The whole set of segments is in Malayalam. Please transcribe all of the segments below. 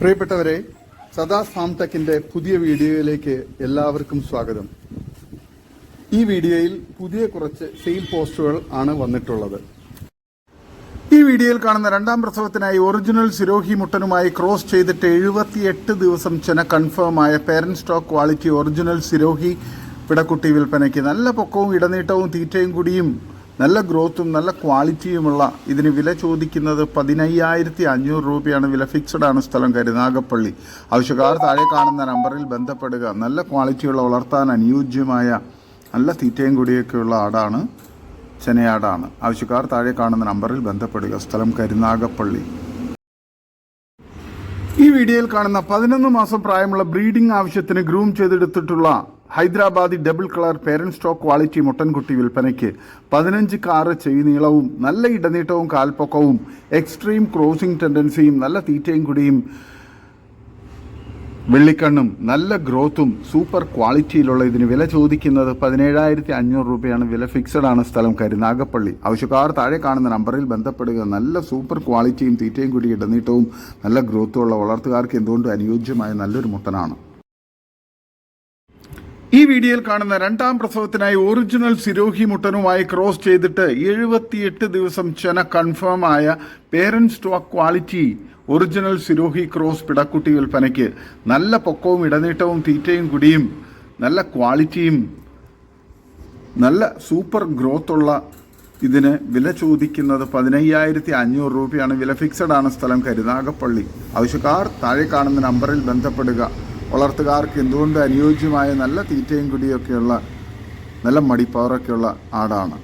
പ്രിയപ്പെട്ടവരെ സദാ ഫാം പുതിയ വീഡിയോയിലേക്ക് എല്ലാവർക്കും സ്വാഗതം. ഈ വീഡിയോയിൽ പുതിയ കുറച്ച് സെയിൽ പോസ്റ്റുകൾ ആണ് വന്നിട്ടുള്ളത്. ഈ വീഡിയോയിൽ കാണുന്ന രണ്ടാം പ്രസവത്തിനായി ഒറിജിനൽ സിരോഹി മുട്ടനുമായി ക്രോസ് ചെയ്തിട്ട് എഴുപത്തിയെട്ട് ദിവസം ചെന കൺഫേം ആയ parent stock quality original Sirohi പിടക്കുട്ടി വിൽപ്പനയ്ക്ക് നല്ല പൊക്കവും ഇടനീട്ടവും തീറ്റയും കൂടിയും നല്ല ഗ്രോത്തും നല്ല ക്വാളിറ്റിയുമുള്ള ഇതിന് വില ചോദിക്കുന്നത് പതിനയ്യായിരത്തി അഞ്ഞൂറ് രൂപയാണ്. വില ഫിക്സഡ് ആണ് സ്ഥലം കരുനാഗപ്പള്ളി ആവശ്യക്കാർ താഴെ കാണുന്ന നമ്പറിൽ ബന്ധപ്പെടുക. നല്ല ക്വാളിറ്റിയുള്ള വളർത്താൻ അനുയോജ്യമായ നല്ല തീറ്റയും കൂടിയൊക്കെയുള്ള ആടാണ് ചെനയാടാണ്. ആവശ്യക്കാർ താഴെ കാണുന്ന നമ്പറിൽ ബന്ധപ്പെടുക. സ്ഥലം കരുനാഗപ്പള്ളി ഈ വീഡിയോയിൽ കാണുന്ന പതിനൊന്ന് മാസം പ്രായമുള്ള ബ്രീഡിംഗ് ആവശ്യത്തിന് groom ചെയ്തെടുത്തിട്ടുള്ള Hyderabadi double colour parent stock quality മുട്ടൻകുട്ടി വിൽപ്പനയ്ക്ക് പതിനഞ്ച് കാറ് ചെയ് നീളവും നല്ല ഇടനീട്ടവും കാൽപ്പൊക്കവും എക്സ്ട്രീം ക്രോസിംഗ് ടെൻഡൻസിയും നല്ല തീറ്റയും കുടിയും വെള്ളിക്കണ്ണും നല്ല ഗ്രോത്തും സൂപ്പർ ക്വാളിറ്റിയിലുള്ള ഇതിന് വില ചോദിക്കുന്നത് പതിനേഴായിരത്തി അഞ്ഞൂറ് രൂപയാണ്. വില ഫിക്സഡ് ആണ് സ്ഥലം കരുനാഗപ്പള്ളി ആവശ്യക്കാർ താഴെ കാണുന്ന നമ്പറിൽ ബന്ധപ്പെടുക. നല്ല സൂപ്പർ ക്വാളിറ്റിയും തീറ്റയും കൂടി ഇടനീട്ടവും നല്ല ഗ്രോത്തും ഉള്ള വളർത്തുകാർക്ക് എന്തുകൊണ്ടും അനുയോജ്യമായ നല്ലൊരു മുട്ടനാണ്? ഈ വീഡിയോയിൽ കാണുന്ന രണ്ടാം പ്രസവത്തിനായി ഒറിജിനൽ സിരോഹി മുട്ടനുമായി ക്രോസ് ചെയ്തിട്ട് എഴുപത്തിയെട്ട് ദിവസം ചെന കൺഫേം ആയ parent stock quality original Sirohi cross പിടക്കുട്ടി വിൽപ്പനയ്ക്ക്. നല്ല പൊക്കവും ഇടനീട്ടവും തീറ്റയും കുടിയും നല്ല ക്വാളിറ്റിയും നല്ല സൂപ്പർ ഗ്രോത്ത് ഉള്ള ഇതിന് വില ചോദിക്കുന്നത് പതിനയ്യായിരത്തി അഞ്ഞൂറ് രൂപയാണ്. വില ഫിക്സഡ് ആണ് സ്ഥലം കരുനാഗപ്പള്ളി. ആവശ്യക്കാർ താഴെ കാണുന്ന നമ്പറിൽ ബന്ധപ്പെടുക. വളർത്തുകാർക്ക് എന്തുകൊണ്ട് അനുയോജ്യമായ നല്ല തീറ്റയും കുടിയൊക്കെയുള്ള നല്ല മടിപ്പവറൊക്കെയുള്ള ആടാണ്.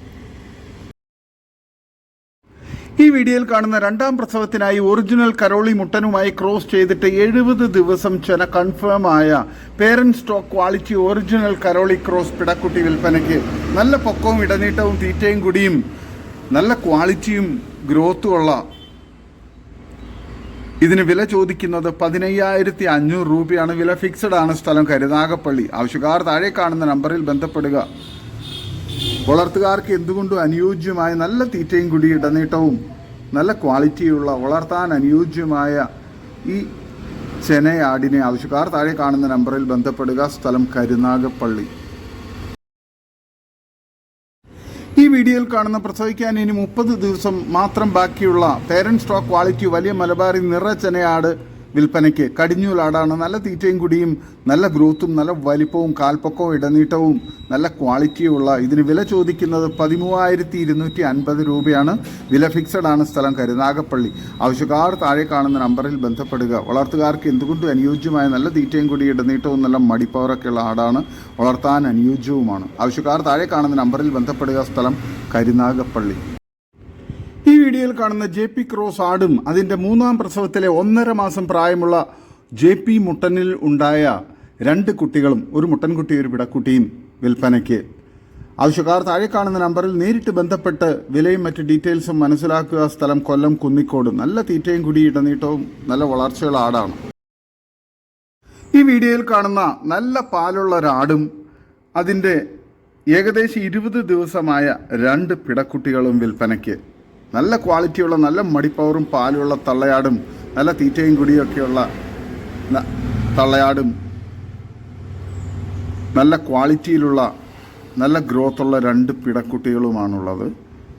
ഈ വീഡിയോയിൽ കാണുന്ന രണ്ടാം പ്രസവത്തിനായി ഒറിജിനൽ കരോളി മുട്ടനുമായി ക്രോസ് ചെയ്തിട്ട് എഴുപത് ദിവസം ചില കൺഫേം ആയ parent stock quality original Karauli cross പിടക്കുട്ടി വിൽപ്പനയ്ക്ക് നല്ല പൊക്കവും ഇടനീട്ടവും തീറ്റയും കുടിയും നല്ല ക്വാളിറ്റിയും ഗ്രോത്തും ഉള്ള ഇതിന് വില ചോദിക്കുന്നത് പതിനയ്യായിരത്തി അഞ്ഞൂറ് രൂപയാണ്. വില ഫിക്സഡ് ആണ് സ്ഥലം കരുനാഗപ്പള്ളി ആവശ്യക്കാർ താഴെ കാണുന്ന നമ്പറിൽ ബന്ധപ്പെടുക. വളർത്തുകാർക്ക് എന്തുകൊണ്ടും അനുയോജ്യമായ നല്ല തീറ്റയും കൂടി ഇടനീട്ടവും നല്ല ക്വാളിറ്റിയുള്ള വളർത്താൻ അനുയോജ്യമായ ഈ ചെനയാടിനെ ആവശ്യക്കാർ താഴെ കാണുന്ന നമ്പറിൽ ബന്ധപ്പെടുക. സ്ഥലം കരുനാഗപ്പള്ളി. ഈ വീഡിയോയിൽ കാണുന്ന പ്രസവിക്കാൻ ഇനി മുപ്പത് ദിവസം മാത്രം ബാക്കിയുള്ള പേരൻസ് സ്റ്റോക്ക് ക്വാളിറ്റി വലിയ മലബാറി നിറച്ചെനയാട് വിൽപ്പനയ്ക്ക് കടിഞ്ഞൂലാടാണ് നല്ല തീറ്റയും കുടിയും നല്ല ഗ്രോത്തും നല്ല വലിപ്പവും കാൽപ്പക്കവും ഇടനീട്ടവും നല്ല ക്വാളിറ്റിയുമുള്ള ഇതിന് വില ചോദിക്കുന്നത് പതിമൂവായിരത്തി ഇരുന്നൂറ്റി അൻപത് രൂപയാണ്. വില ഫിക്സഡ് ആണ് സ്ഥലം കരുനാഗപ്പള്ളി ആവശ്യക്കാർ താഴെ കാണുന്ന നമ്പറിൽ ബന്ധപ്പെടുക. വളർത്തുകാർക്ക് എന്തുകൊണ്ടും അനുയോജ്യമായ നല്ല തീറ്റയും കുടി ഇടനീട്ടവും നല്ല മടിപ്പവറൊക്കെയുള്ള ആടാണ് വളർത്താൻ അനുയോജ്യവുമാണ്. ആവശ്യക്കാർ താഴെ കാണുന്ന നമ്പറിൽ ബന്ധപ്പെടുക സ്ഥലം കരുനാഗപ്പള്ളി. വീഡിയോയിൽ കാണുന്ന ജെ പി ക്രോസ് ആടും അതിന്റെ മൂന്നാം പ്രസവത്തിലെ ഒന്നര മാസം പ്രായമുള്ള ജെ പി മുട്ടനിൽ ഉണ്ടായ രണ്ട് കുട്ടികളും ഒരു മുട്ടൻകുട്ടി ഒരു പിടക്കുട്ടിയും വിൽപ്പനയ്ക്ക്. ആവശ്യക്കാർ താഴെ കാണുന്ന നമ്പറിൽ നേരിട്ട് ബന്ധപ്പെട്ട് വിലയും മറ്റ് ഡീറ്റെയിൽസും മനസ്സിലാക്കുക. സ്ഥലം കൊല്ലം കുന്നിക്കോട്. നല്ല തീറ്റയും കുടി ഇടനീട്ടവും നല്ല വളർച്ചയുള്ള ആടാണ്. ഈ വീഡിയോയിൽ കാണുന്ന നല്ല പാലുള്ള ഒരാടും അതിന്റെ ഏകദേശം ഇരുപത് ദിവസമായ രണ്ട് പിടക്കുട്ടികളും വിൽപ്പനയ്ക്ക്. നല്ല ക്വാളിറ്റിയുള്ള നല്ല മടിപ്പവറും പാലുള്ള തള്ളയാടും നല്ല തീറ്റയും കുടിയൊക്കെയുള്ള തള്ളയാടും നല്ല ക്വാളിറ്റിയിലുള്ള നല്ല ഗ്രോത്തുള്ള രണ്ട് പിടക്കുട്ടികളുമാണുള്ളത്.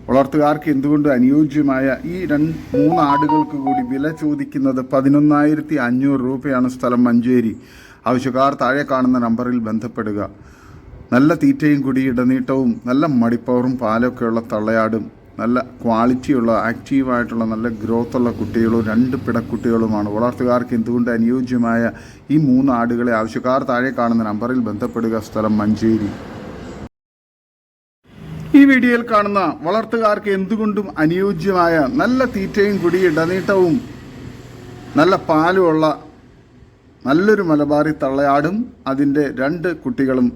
വളർത്തുകാർക്ക് എന്തുകൊണ്ട് അനുയോജ്യമായ ഈ രണ്ട് മൂന്ന് ആടുകൾക്ക് കൂടി വില ചോദിക്കുന്നത് പതിനൊന്നായിരത്തി അഞ്ഞൂറ് രൂപയാണ് സ്ഥലം മഞ്ചേരി. ആവശ്യക്കാർ താഴെ കാണുന്ന നമ്പറിൽ ബന്ധപ്പെടുക. നല്ല തീറ്റയും കുടി ഇടനീട്ടവും നല്ല മടിപ്പവറും പാലൊക്കെയുള്ള തള്ളയാടും നല്ല ക്വാളിറ്റിയുള്ള ആക്റ്റീവായിട്ടുള്ള നല്ല ഗ്രോത്തുള്ള കുട്ടികളും രണ്ട് പിടക്കുട്ടികളുമാണ്. വളർത്തുകാർക്ക് എന്തുകൊണ്ട് അനുയോജ്യമായ ഈ മൂന്ന് ആടുകളെ ആവശ്യക്കാർ താഴെ കാണുന്ന നമ്പറിൽ ബന്ധപ്പെടുക? സ്ഥലം മഞ്ചേരി. ഈ വീഡിയോയിൽ കാണുന്ന വളർത്തുകാർക്ക് എന്തുകൊണ്ടും അനുയോജ്യമായ നല്ല തീറ്റയും കുടി ഇടനീട്ടവും നല്ല പാലുമുള്ള നല്ലൊരു മലബാറി തള്ളയാടും അതിന്റെ രണ്ട് കുട്ടികളും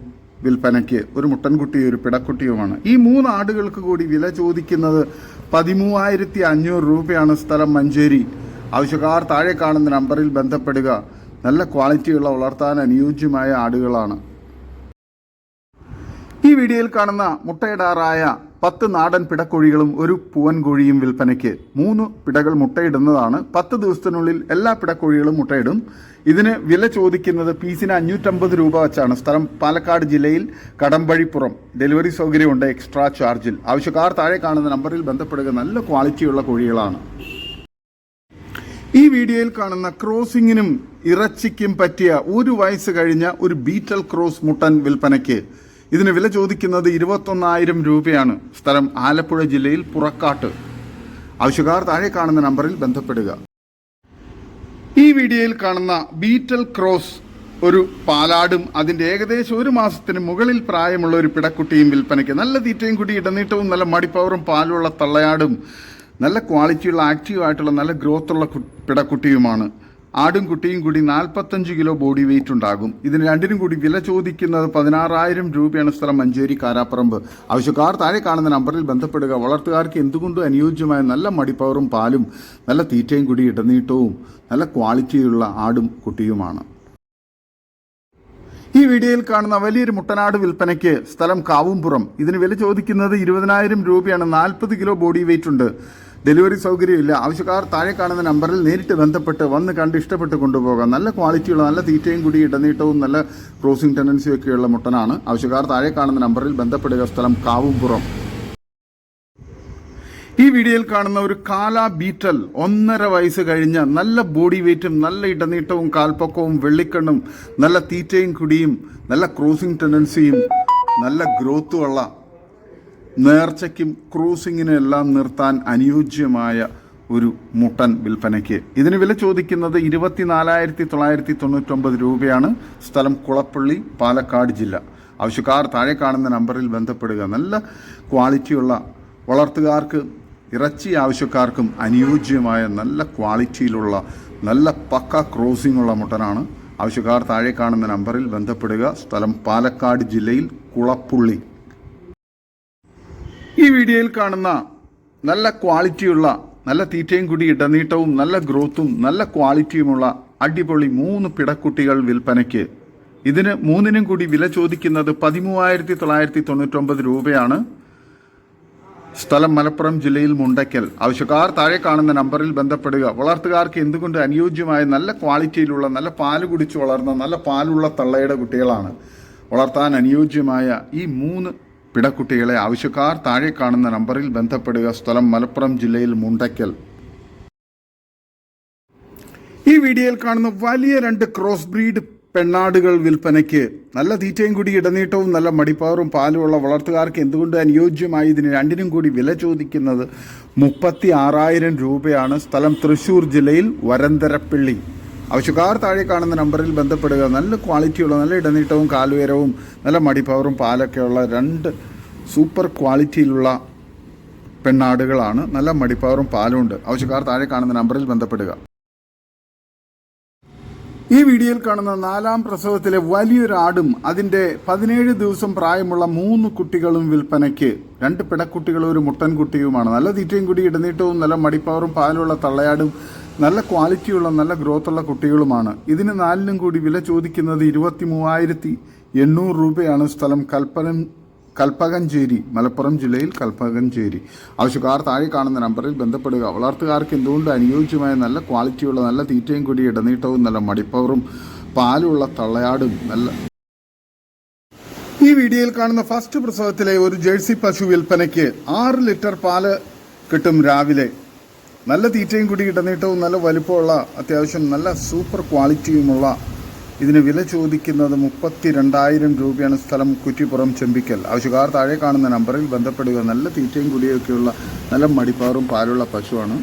വിൽപ്പനയ്ക്ക് ഒരു മുട്ടൻകുട്ടിയും ഒരു പിടക്കുട്ടിയുമാണ്. ഈ മൂന്ന് ആടുകൾക്ക് കൂടി വില ചോദിക്കുന്നത് പതിമൂവായിരത്തി അഞ്ഞൂറ് രൂപയാണ് സ്ഥലം മഞ്ചേരി. ആവശ്യക്കാർ താഴെ കാണുന്ന നമ്പറിൽ ബന്ധപ്പെടുക. നല്ല ക്വാളിറ്റിയുള്ള വളർത്താൻ അനുയോജ്യമായ ആടുകളാണ്. ഈ വീഡിയോയിൽ കാണുന്ന മുട്ടയിടാറായ പത്ത് നാടൻ പിടക്കോഴികളും ഒരു പൂവൻ കോഴിയും വിൽപ്പനയ്ക്ക്. മൂന്ന് പിടകൾ മുട്ടയിടുന്നതാണ്. പത്ത് ദിവസത്തിനുള്ളിൽ എല്ലാ പിടക്കോഴികളും മുട്ടയിടും. ഇതിന് വില ചോദിക്കുന്നത് പീസിന് അഞ്ഞൂറ്റമ്പത് രൂപ വെച്ചാണ്. സ്ഥലം പാലക്കാട് ജില്ലയിൽ കടമ്പഴിപ്പുറം. ഡെലിവറി സൗകര്യമുണ്ട് എക്സ്ട്രാ ചാർജിൽ. ആവശ്യക്കാർ താഴെ കാണുന്ന നമ്പറിൽ ബന്ധപ്പെടുക. നല്ല ക്വാളിറ്റിയുള്ള കോഴികളാണ്. ഈ വീഡിയോയിൽ കാണുന്ന ക്രോസിങ്ങിനും ഇറച്ചിക്കും പറ്റിയ ഒരു വയസ്സ് കഴിഞ്ഞ ഒരു ബീറ്റൽ ക്രോസ് മുട്ടൻ വിൽപ്പനയ്ക്ക് ഇതിന് വില ചോദിക്കുന്നത് ഇരുപത്തൊന്നായിരം രൂപയാണ്. സ്ഥലം ആലപ്പുഴ ജില്ലയിൽ പുറക്കാട്ട്. ആവശ്യക്കാർ താഴെ കാണുന്ന നമ്പറിൽ ബന്ധപ്പെടുക. ഈ വീഡിയോയിൽ കാണുന്ന ബീറ്റൽ ക്രോസ് ഒരു പാലാടും അതിന്റെ ഏകദേശം ഒരു മാസത്തിന് മുകളിൽ പ്രായമുള്ള ഒരു പിടക്കുട്ടിയും വിൽപ്പനയ്ക്ക് നല്ല തീറ്റയും കൂടി ഇടനീട്ടവും നല്ല മടിപ്പവറും പാലുള്ള തള്ളയാടും നല്ല ക്വാളിറ്റിയുള്ള ആക്റ്റീവ് ആയിട്ടുള്ള നല്ല ഗ്രോത്തുള്ള പിടക്കുട്ടിയുമാണ്. ആടും കുട്ടിയും കൂടി നാൽപ്പത്തഞ്ച് കിലോ ബോഡി വെയിറ്റ് ഉണ്ടാകും. ഇതിന് രണ്ടിനും കൂടി വില ചോദിക്കുന്നത് പതിനാറായിരം രൂപയാണ് സ്ഥലം മഞ്ചേരി കാരാപ്പറമ്പ്. ആവശ്യക്കാർ താഴെ കാണുന്ന നമ്പറിൽ ബന്ധപ്പെടുക. വളർത്തുകാർക്ക് എന്തുകൊണ്ടും അനുയോജ്യമായ നല്ല മടിപ്പവറും പാലും നല്ല തീറ്റയും കൂടി ഇടനീട്ടവും നല്ല ക്വാളിറ്റിയുള്ള ആടും കുട്ടിയുമാണ്. ഈ വീഡിയോയിൽ കാണുന്ന വലിയൊരു മുട്ടനാട് വിൽപ്പനയ്ക്ക് സ്ഥലം കാവുംപുറം. ഇതിന് വില ചോദിക്കുന്നത് ഇരുപതിനായിരം രൂപയാണ്. നാൽപ്പത് കിലോ ബോഡി വെയിറ്റ് ഉണ്ട്. ഡെലിവറി സൗകര്യമില്ല. ആവശ്യക്കാർ താഴെ കാണുന്ന നമ്പറിൽ നേരിട്ട് ബന്ധപ്പെട്ട് വന്ന് കണ്ട് ഇഷ്ടപ്പെട്ട് കൊണ്ടുപോകാം. നല്ല ക്വാളിറ്റിയുള്ള നല്ല തീറ്റയും കൂടി ഇടനീട്ടവും നല്ല ക്രോസിംഗ് ടെൻഡൻസിയും ഒക്കെയുള്ള മുട്ടനാണ്. ആവശ്യക്കാർ താഴെ കാണുന്ന നമ്പറിൽ ബന്ധപ്പെടുക. സ്ഥലം കാവുംപുറം. ഈ വീഡിയോയിൽ കാണുന്ന ഒരു കാല ബീറ്റൽ ഒന്നര വയസ്സ് കഴിഞ്ഞ നല്ല ബോഡി വെയ്റ്റും നല്ല ഇടനീട്ടവും കാൽപ്പൊക്കവും വെള്ളിക്കണ്ണും നല്ല തീറ്റയും കുടിയും നല്ല ക്രൂസിംഗ് ടെൻഡൻസിയും നല്ല ഗ്രോത്തുമുള്ള നേർച്ചയ്ക്കും ക്രൂസിങ്ങിനും എല്ലാം നിർത്താൻ അനുയോജ്യമായ ഒരു മുട്ടൻ വിൽപ്പനയ്ക്ക്. ഇതിന് വില ചോദിക്കുന്നത് ഇരുപത്തിനാലായിരത്തി തൊള്ളായിരത്തി തൊണ്ണൂറ്റൊമ്പത് രൂപയാണ്. സ്ഥലം കുളപ്പള്ളി പാലക്കാട് ജില്ല. ആവശ്യക്കാർ താഴെ കാണുന്ന നമ്പറിൽ ബന്ധപ്പെടുക. നല്ല ക്വാളിറ്റിയുള്ള വളർത്തുകാർക്ക് ഇറച്ചി ആവശ്യക്കാർക്കും അനുയോജ്യമായ നല്ല ക്വാളിറ്റിയിലുള്ള നല്ല പക്ക ക്രോസിംഗ് ഉള്ള മുട്ടനാണ്. ആവശ്യക്കാർ താഴെ കാണുന്ന നമ്പറിൽ ബന്ധപ്പെടുക. സ്ഥലം പാലക്കാട് ജില്ലയിൽ കുളപ്പുള്ളി. ഈ വീഡിയോയിൽ കാണുന്ന നല്ല ക്വാളിറ്റിയുള്ള നല്ല തീറ്റയും കൂടി ഇടനീട്ടവും നല്ല ഗ്രോത്തും നല്ല ക്വാളിറ്റിയുമുള്ള അടിപൊളി മൂന്ന് പിടക്കുട്ടികൾ വിൽപ്പനയ്ക്ക്. ഇതിന് മൂന്നിനും കൂടി വില ചോദിക്കുന്നത് പതിമൂവായിരത്തി തൊള്ളായിരത്തി തൊണ്ണൂറ്റൊമ്പത് രൂപയാണ്. സ്ഥലം മലപ്പുറം ജില്ലയിൽ മുണ്ടയ്ക്കൽ. ആവശ്യക്കാർ താഴെ കാണുന്ന നമ്പറിൽ ബന്ധപ്പെടുക. വളർത്തുകാർക്ക് എന്തുകൊണ്ട് അനുയോജ്യമായ നല്ല ക്വാളിറ്റിയിലുള്ള നല്ല പാൽ കുടിച്ച് വളർന്ന നല്ല പാലുള്ള തള്ളയുടെ കുട്ടികളാണ് വളർത്താൻ അനുയോജ്യമായ ഈ മൂന്ന് പിടക്കുട്ടികളെ ആവശ്യക്കാർ താഴെ കാണുന്ന നമ്പറിൽ ബന്ധപ്പെടുക സ്ഥലം മലപ്പുറം ജില്ലയിൽ മുണ്ടയ്ക്കൽ. ഈ വീഡിയോയിൽ കാണുന്ന വലിയ രണ്ട് ക്രോസ് ബ്രീഡ് പെണ്ണാടുകൾ വിൽപ്പനയ്ക്ക് നല്ല തീറ്റയും കൂടി ഇടനീട്ടവും നല്ല മടിപ്പവറും പാലുമുള്ള വളർത്തുകാർക്ക് എന്തുകൊണ്ട് അനുയോജ്യമായി ഇതിന് രണ്ടിനും കൂടി വില ചോദിക്കുന്നത് മുപ്പത്തി ആറായിരം രൂപയാണ്. സ്ഥലം തൃശൂർ ജില്ലയിൽ വരന്തരപ്പള്ളി. ആവശ്യക്കാർ താഴെ കാണുന്ന നമ്പറിൽ ബന്ധപ്പെടുക. നല്ല ക്വാളിറ്റിയുള്ള നല്ല ഇടനീട്ടവും കാലുയരവും നല്ല മടിപ്പവറും പാലൊക്കെയുള്ള രണ്ട് സൂപ്പർ ക്വാളിറ്റിയിലുള്ള പെണ്ണാടുകളാണ്. നല്ല മടിപ്പവറും പാലും ഉണ്ട്. ആവശ്യക്കാർ താഴെ കാണുന്ന നമ്പറിൽ ബന്ധപ്പെടുക. ഈ വീഡിയോയിൽ കാണുന്ന നാലാം പ്രസവത്തിലെ വലിയൊരു ആടും അതിന്റെ പതിനേഴ് ദിവസം പ്രായമുള്ള മൂന്ന് കുട്ടികളും വിൽപ്പനയ്ക്ക്. രണ്ട് പിടക്കുട്ടികളും ഒരു മുട്ടൻകുട്ടിയുമാണ്. നല്ല തീറ്റയും കൂടി ഇടനീട്ടവും നല്ല മടിപ്പവറും പാലുള്ള തള്ളയാടും നല്ല ക്വാളിറ്റിയുള്ള നല്ല ഗ്രോത്തുള്ള കുട്ടികളുമാണ്. ഇതിന് നാലിനും കൂടി വില ചോദിക്കുന്നത് ഇരുപത്തി മൂവായിരത്തി എണ്ണൂറ് രൂപയാണ്. സ്ഥലം കൽപ്പനം കൽപ്പകഞ്ചേരി മലപ്പുറം ജില്ലയിൽ കൽപ്പകഞ്ചേരി. ആവശ്യക്കാർ താഴെ കാണുന്ന നമ്പറിൽ ബന്ധപ്പെടുക. വളർത്തുകാർക്ക് എന്തുകൊണ്ട് അനുയോജ്യമായ നല്ല ക്വാളിറ്റിയുള്ള നല്ല തീറ്റയും കൂടി ഇടനീട്ടവും നല്ല മടിപ്പവറും പാലുള്ള തള്ളയാടും നല്ല ഈ വീഡിയോയിൽ കാണുന്ന ഫസ്റ്റ് പ്രസവത്തിലെ ഒരു ജേഴ്സി പശു വിൽപ്പനയ്ക്ക് ആറ് ലിറ്റർ പാൽ കിട്ടും രാവിലെ. നല്ല തീറ്റയും കൂടി ഇടനീട്ടവും നല്ല വലിപ്പമുള്ള അത്യാവശ്യം നല്ല സൂപ്പർ ക്വാളിറ്റിയുമുള്ള ഇതിന് വില ചോദിക്കുന്നത് മുപ്പത്തി രണ്ടായിരം രൂപയാണ് സ്ഥലം കുറ്റിപ്പുറം ചെമ്പിക്കൽ. ആവശ്യക്കാർ താഴെ കാണുന്ന നമ്പറിൽ ബന്ധപ്പെടുക. നല്ല തീറ്റയും കുടിയൊക്കെയുള്ള നല്ല മടിപ്പാറും പാലുള്ള പശുവാണ്.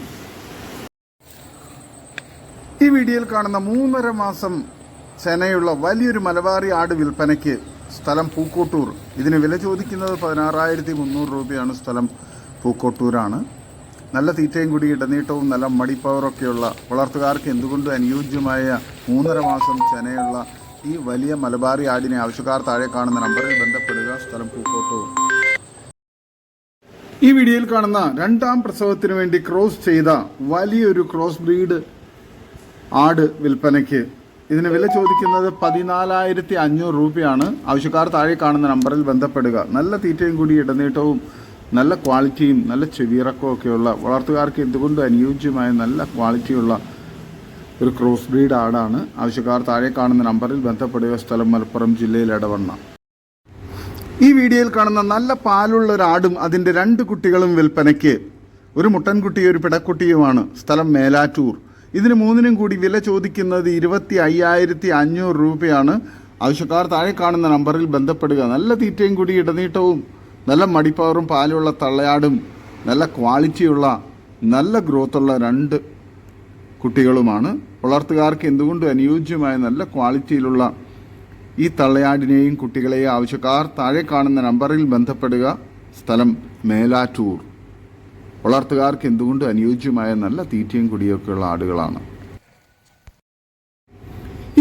ഈ വീഡിയോയിൽ കാണുന്ന മൂന്നര മാസം ചെനയുള്ള വലിയൊരു മലബാറി ആട് വിൽപ്പനയ്ക്ക് സ്ഥലം പൂക്കോട്ടൂർ. ഇതിന് വില ചോദിക്കുന്നത് പതിനാറായിരത്തി മുന്നൂറ് രൂപയാണ് സ്ഥലം പൂക്കോട്ടൂരാണ്. നല്ല തീറ്റയും കൂടി ഇടനീട്ടവും നല്ല മടിപ്പവറൊക്കെയുള്ള വളർത്തുകാർക്ക് എന്തുകൊണ്ട് അനുയോജ്യമായ മൂന്നര മാസം ചെനയുള്ള ഈ വലിയ മലബാറി ആടിനെ ആവശ്യക്കാർ താഴെ കാണുന്ന നമ്പറിൽ ബന്ധപ്പെടുക. സ്ഥലം പൂക്കോട്ടൂർ. ഈ വീഡിയോയിൽ കാണുന്ന രണ്ടാം പ്രസവത്തിന് വേണ്ടി ക്രോസ് ചെയ്ത വലിയൊരു ക്രോസ് ബ്രീഡ് ആട് വിൽപ്പനയ്ക്ക് ഇതിന് വില ചോദിക്കുന്നത് പതിനാലായിരത്തി അഞ്ഞൂറ് രൂപയാണ്. ആവശ്യക്കാർ താഴെ കാണുന്ന നമ്പറിൽ ബന്ധപ്പെടുക. നല്ല തീറ്റയും കൂടി ഇടനീട്ടവും നല്ല ക്വാളിറ്റിയും നല്ല ചെവിയിറക്കവും ഒക്കെയുള്ള വളർത്തുകാർക്ക് എന്തുകൊണ്ടും അനുയോജ്യമായ നല്ല ക്വാളിറ്റിയുള്ള ഒരു ക്രോസ് ബ്രീഡ് ആടാണ്. ആവശ്യക്കാർ താഴെ കാണുന്ന നമ്പറിൽ ബന്ധപ്പെടുക. സ്ഥലം മലപ്പുറം ജില്ലയിൽ ഇടവണ്ണ ഈ വീഡിയോയിൽ കാണുന്ന നല്ല പാലുള്ള ഒരു ആടും അതിന്റെ രണ്ട് കുട്ടികളും വിൽപ്പനയ്ക്ക്. ഒരു മുട്ടൻകുട്ടിയും ഒരു പിടക്കുട്ടിയുമാണ്. സ്ഥലം മേലാറ്റൂർ. ഇതിന് മൂന്നിനും കൂടി വില ചോദിക്കുന്നത് ഇരുപത്തി അയ്യായിരത്തി അഞ്ഞൂറ് രൂപയാണ്. ആവശ്യക്കാർ താഴെ കാണുന്ന നമ്പറിൽ ബന്ധപ്പെടുക. നല്ല തീറ്റയും കൂടി ഇടനീട്ടവും നല്ല മടിപ്പവറും പാലുള്ള തള്ളയാടും നല്ല ക്വാളിറ്റിയുള്ള നല്ല ഗ്രോത്തുള്ള രണ്ട് കുട്ടികളുമാണ്. വളർത്തുകാർക്ക് എന്തുകൊണ്ടും അനുയോജ്യമായ നല്ല ക്വാളിറ്റിയിലുള്ള ഈ തള്ളയാടിനെയും കുട്ടികളെയും ആവശ്യക്കാർ താഴെ കാണുന്ന നമ്പറിൽ ബന്ധപ്പെടുക. സ്ഥലം മേലാറ്റൂർ. വളർത്തുകാർക്ക് എന്തുകൊണ്ടും അനുയോജ്യമായ നല്ല തീറ്റയും കുടിയൊക്കെയുള്ള ആടുകളാണ്.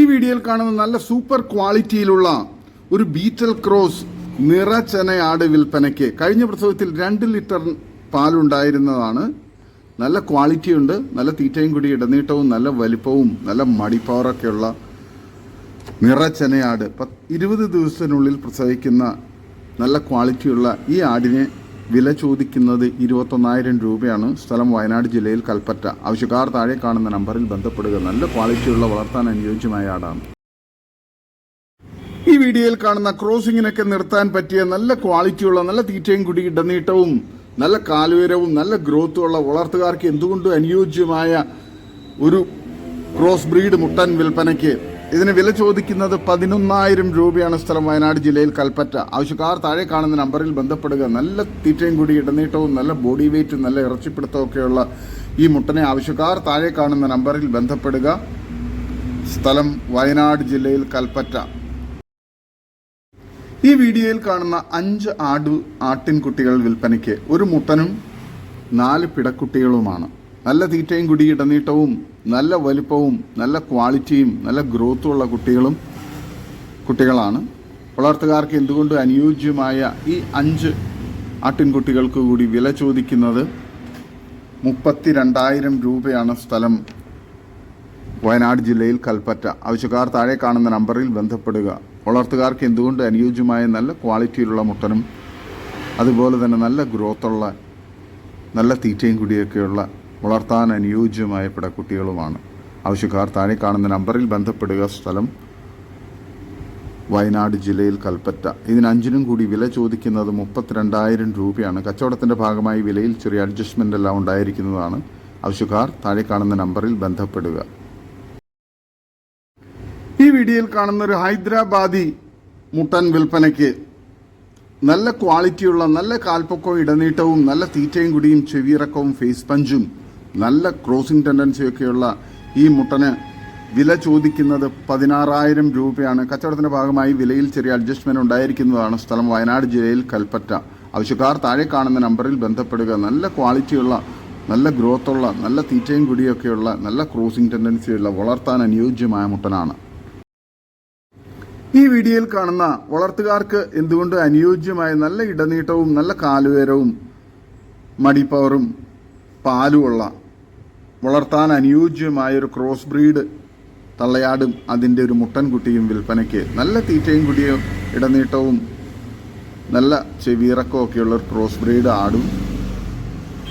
ഈ വീഡിയോയിൽ കാണുന്ന നല്ല സൂപ്പർ ക്വാളിറ്റിയിലുള്ള ഒരു ബീറ്റൽ ക്രോസ് നിറച്ചന ആട് വിൽപ്പനയ്ക്ക് കഴിഞ്ഞ പ്രസവത്തിൽ രണ്ട് ലിറ്റർ പാലുണ്ടായിരുന്നതാണ്. നല്ല ക്വാളിറ്റി ഉണ്ട് നല്ല തീറ്റയും കൂടി ഇടനീട്ടവും നല്ല വലിപ്പവും നല്ല മടിപ്പവറൊക്കെയുള്ള നിറച്ചനയാട് പ ഇരുപത് ദിവസത്തിനുള്ളിൽ പ്രസവിക്കുന്ന നല്ല ക്വാളിറ്റിയുള്ള ഈ ആടിനെ വില ചോദിക്കുന്നത് ഇരുപത്തൊന്നായിരം രൂപയാണ്. സ്ഥലം വയനാട് ജില്ലയിൽ കൽപ്പറ്റ. ആവശ്യക്കാർ താഴെ കാണുന്ന നമ്പറിൽ ബന്ധപ്പെടുക. നല്ല ക്വാളിറ്റിയുള്ള വളർത്താൻ അനുയോജ്യമായ ആടാണ്. ഈ വീഡിയോയിൽ കാണുന്ന ക്രോസിങ്ങിനൊക്കെ നിർത്താൻ പറ്റിയ നല്ല ക്വാളിറ്റിയുള്ള നല്ല തീറ്റയും കുടി ഇടനീട്ടവും നല്ല കാലുയരവും നല്ല ഗ്രോത്തും ഉള്ള വളർത്തുകാർക്ക് എന്തുകൊണ്ടും അനുയോജ്യമായ ഒരു ക്രോസ് ബ്രീഡ് മുട്ടൻ വിൽപ്പനയ്ക്ക്? ഇതിന് വില ചോദിക്കുന്നത് പതിനൊന്നായിരം രൂപയാണ് സ്ഥലം വയനാട് ജില്ലയിൽ കൽപ്പറ്റ. ആവശ്യക്കാർ താഴെ കാണുന്ന നമ്പറിൽ ബന്ധപ്പെടുക. നല്ല തീറ്റയും കൂടി ഇടനീട്ടവും നല്ല ബോഡി വെയ്റ്റും നല്ല ഇറച്ചിപ്പിടുത്തമൊക്കെയുള്ള ഈ മുട്ടനെ ആവശ്യക്കാർ താഴെ കാണുന്ന നമ്പറിൽ ബന്ധപ്പെടുക. സ്ഥലം വയനാട് ജില്ലയിൽ കൽപ്പറ്റ. ഈ വീഡിയോയിൽ കാണുന്ന അഞ്ച് ആടു ആട്ടിൻകുട്ടികൾ വിൽപ്പനയ്ക്ക് ഒരു മുട്ടനും നാല് പിടക്കുട്ടികളുമാണ്. നല്ല തീറ്റയും കുടി ഇടനീട്ടവും നല്ല വലിപ്പവും നല്ല ക്വാളിറ്റിയും നല്ല ഗ്രോത്തും ഉള്ള കുട്ടികളും കുട്ടികളാണ്. വളർത്തുകാർക്ക് എന്തുകൊണ്ടും അനുയോജ്യമായ ഈ അഞ്ച് ആട്ടിൻകുട്ടികൾക്ക് കൂടി വില ചോദിക്കുന്നത്? മുപ്പത്തി രണ്ടായിരം രൂപയാണ് സ്ഥലം വയനാട് ജില്ലയിൽ കൽപ്പറ്റ. ആവശ്യക്കാർ താഴെ കാണുന്ന നമ്പറിൽ ബന്ധപ്പെടുക. വളർത്തുകാർക്ക് എന്തുകൊണ്ട് അനുയോജ്യമായ നല്ല ക്വാളിറ്റിയിലുള്ള മുട്ടനും അതുപോലെ തന്നെ നല്ല ഗ്രോത്തുള്ള നല്ല തീറ്റയും കുടിയൊക്കെയുള്ള വളർത്താൻ അനുയോജ്യമായ പിടക്കുട്ടികളുമാണ്. ആവശ്യക്കാർ താഴെ കാണുന്ന നമ്പറിൽ ബന്ധപ്പെടുക. സ്ഥലം വയനാട് ജില്ലയിൽ കൽപ്പറ്റ. ഇതിന് അഞ്ചിനും കൂടി വില ചോദിക്കുന്നത് മുപ്പത്തിരണ്ടായിരം രൂപയാണ്. കച്ചവടത്തിന്റെ ഭാഗമായി വിലയിൽ ചെറിയ അഡ്ജസ്റ്റ്മെന്റ് എല്ലാം ഉണ്ടായിരിക്കുന്നതാണ്. ആവശ്യക്കാർ താഴെ കാണുന്ന നമ്പറിൽ ബന്ധപ്പെടുക. വീഡിയോയിൽ കാണുന്ന ഒരു ഹൈദരാബാദി മുട്ടൻ വിൽപ്പനയ്ക്ക് നല്ല ക്വാളിറ്റിയുള്ള നല്ല കാൽപ്പൊക്കവും ഇടനീട്ടവും നല്ല തീറ്റയും കുടിയും ചെവിയിറക്കവും ഫേസ് പഞ്ചും നല്ല ക്രോസിംഗ് ടെൻഡൻസിയൊക്കെയുള്ള ഈ മുട്ടന് വില ചോദിക്കുന്നത് പതിനാറായിരം രൂപയാണ്. കച്ചവടത്തിന്റെ ഭാഗമായി വിലയിൽ ചെറിയ അഡ്ജസ്റ്റ്മെന്റ് ഉണ്ടായിരിക്കുന്നതാണ് സ്ഥലം. വയനാട് ജില്ലയിൽ കൽപ്പറ്റ. ആവശ്യക്കാർ താഴെ കാണുന്ന നമ്പറിൽ ബന്ധപ്പെടുക. നല്ല ക്വാളിറ്റിയുള്ള നല്ല ഗ്രോത്തുള്ള നല്ല തീറ്റയും കുടിയൊക്കെയുള്ള നല്ല ക്രോസിംഗ് ടെൻഡൻസിയുള്ള വളർത്താൻ അനുയോജ്യമായ മുട്ടനാണ്. ഈ വീഡിയോയിൽ കാണുന്ന വളർത്തുകാർക്ക് എന്തുകൊണ്ട് അനുയോജ്യമായ നല്ല ഇടനീട്ടവും നല്ല കാലുയരവും മടിപ്പവറും പാലുമുള്ള വളർത്താൻ അനുയോജ്യമായ ഒരു ക്രോസ് ബ്രീഡ് തള്ളയാടും അതിന്റെ ഒരു മുട്ടൻകുട്ടിയും വിൽപ്പനയ്ക്ക് നല്ല തീറ്റയും കുടിയും ഇടനീട്ടവും നല്ല ചെവിയിറക്കവും ഒക്കെയുള്ള ഒരു ക്രോസ് ബ്രീഡ് ആടും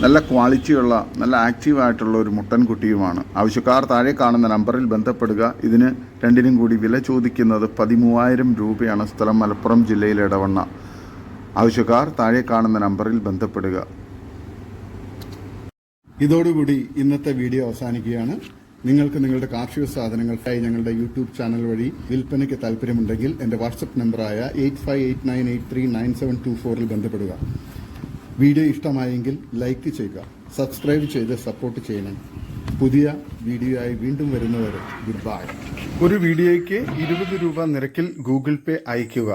നല്ല ക്വാളിറ്റിയുള്ള നല്ല ആക്റ്റീവായിട്ടുള്ള ഒരു മുട്ടൻകുട്ടിയുമാണ് ആവശ്യക്കാർ താഴെ കാണുന്ന നമ്പറിൽ ബന്ധപ്പെടുക. ഇതിന് രണ്ടിനും കൂടി വില ചോദിക്കുന്നത് പതിമൂവായിരം രൂപയാണ് സ്ഥലം മലപ്പുറം ജില്ലയിലെ ഇടവണ്ണ ആവശ്യക്കാർ താഴെ കാണുന്ന നമ്പറിൽ ബന്ധപ്പെടുക. ഇതോടുകൂടി ഇന്നത്തെ വീഡിയോ അവസാനിക്കുകയാണ്. നിങ്ങൾക്ക് നിങ്ങളുടെ കാർഷിക സാധനങ്ങൾക്കായി ഞങ്ങളുടെ യൂട്യൂബ് ചാനൽ വഴി വിൽപ്പനയ്ക്ക് താല്പര്യമുണ്ടെങ്കിൽ എന്റെ വാട്സപ്പ് നമ്പറായ eight five eight nine eight three nine seven two ഫോറിൽ ബന്ധപ്പെടുക. വീഡിയോ ഇഷ്ടമായെങ്കിൽ ലൈക്ക് ചെയ്യുക സബ്സ്ക്രൈബ് ചെയ്ത് സപ്പോർട്ട് ചെയ്യണം. പുതിയ വീഡിയോ ആയി വീണ്ടും വരുന്നവരെ ഗുഡ് ബൈ. ഒരു വീഡിയോയ്ക്ക് ഇരുപത് രൂപ നിരക്കിൽ ഗൂഗിൾ പേ അയയ്ക്കുക.